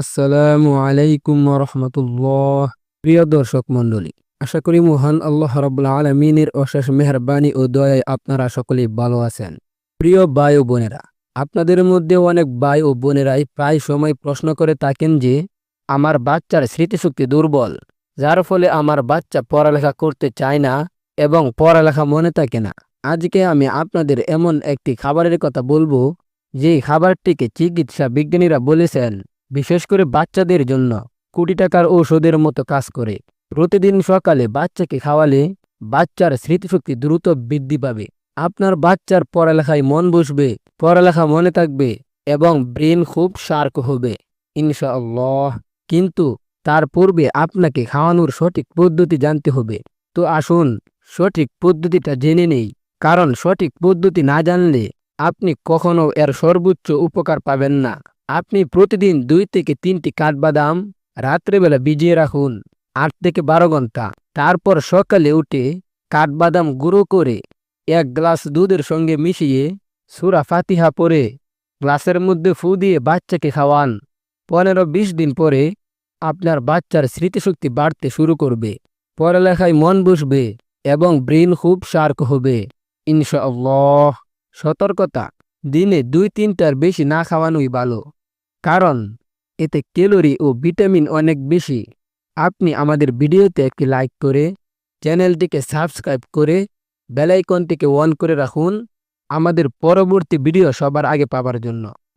আসসালামু আলাইকুম রহমতুল্লাহ। প্রিয় দর্শক মন্ডলী আশা করি মহান আল্লাহ রবাহ আলমিনের অশেষ মেহরবানি ও দয়ায় আপনারা সকলেই ভালো আছেন। প্রিয় বায়ু ও বোনেরা, আপনাদের মধ্যে অনেক বায়ু ও বোনেরাই প্রায় সময় প্রশ্ন করে থাকেন যে, আমার বাচ্চার স্মৃতিশক্তি দুর্বল, যার ফলে আমার বাচ্চা পড়ালেখা করতে চায় না এবং পড়ালেখা মনে থাকে না। আজকে আমি আপনাদের এমন একটি খাবারের কথা বলব যে খাবারটিকে চিকিৎসা বিজ্ঞানীরা বলেছেন, বিশেষ করে বাচ্চাদের জন্য কোটি টাকার ঔষধের মতো কাজ করে। প্রতিদিন সকালে বাচ্চাকে খাওয়ালে বাচ্চার স্মৃতিশক্তি দ্রুত বৃদ্ধি পাবে। আপনার বাচ্চার পড়ালেখায় মন বসবে, পড়ালেখা মনে থাকবে এবং ব্রেন খুব শার্ক হবে, ইনশাআল্লাহ। কিন্তু তার পূর্বে আপনাকে খাওয়ানোর সঠিক পদ্ধতি জানতে হবে। তো আসুন সঠিক পদ্ধতিটা জেনে নেই। কারণ সঠিক পদ্ধতি না জানলে আপনি কখনো এর সর্বোচ্চ উপকার পাবেন না। আপনি প্রতিদিন দুই থেকে তিনটি কাঠবাদাম রাত্রেবেলা ভিজিয়ে রাখুন আট থেকে বারো ঘণ্টা। তারপর সকালে উঠে কাঠবাদাম গুঁড়ো করে এক গ্লাস দুধের সঙ্গে মিশিয়ে সুরা ফাতিহা পরে গ্লাসের মধ্যে ফু দিয়ে বাচ্চাকে খাওয়ান। পনেরো বিশ দিন পরে আপনার বাচ্চার স্মৃতিশক্তি বাড়তে শুরু করবে। পড়ালেখায় মন বসবে এবং ব্রেন খুব শার্ক হবে। ইনশাআল্লাহ, সতর্কতা। দিনে দুই তিনটার বেশি না খাওয়ানোই ভালো। কারণ, এতে ক্যালোরি ও ভিটামিন অনেক বেশি। আপনি আমাদের ভিডিওতে একটি লাইক করে, চ্যানেলটিকে সাবস্ক্রাইব করে বেলাইকনটিকে অন করে রাখুন। আমাদের পরবর্তী ভিডিও সবার আগে পাবার জন্য।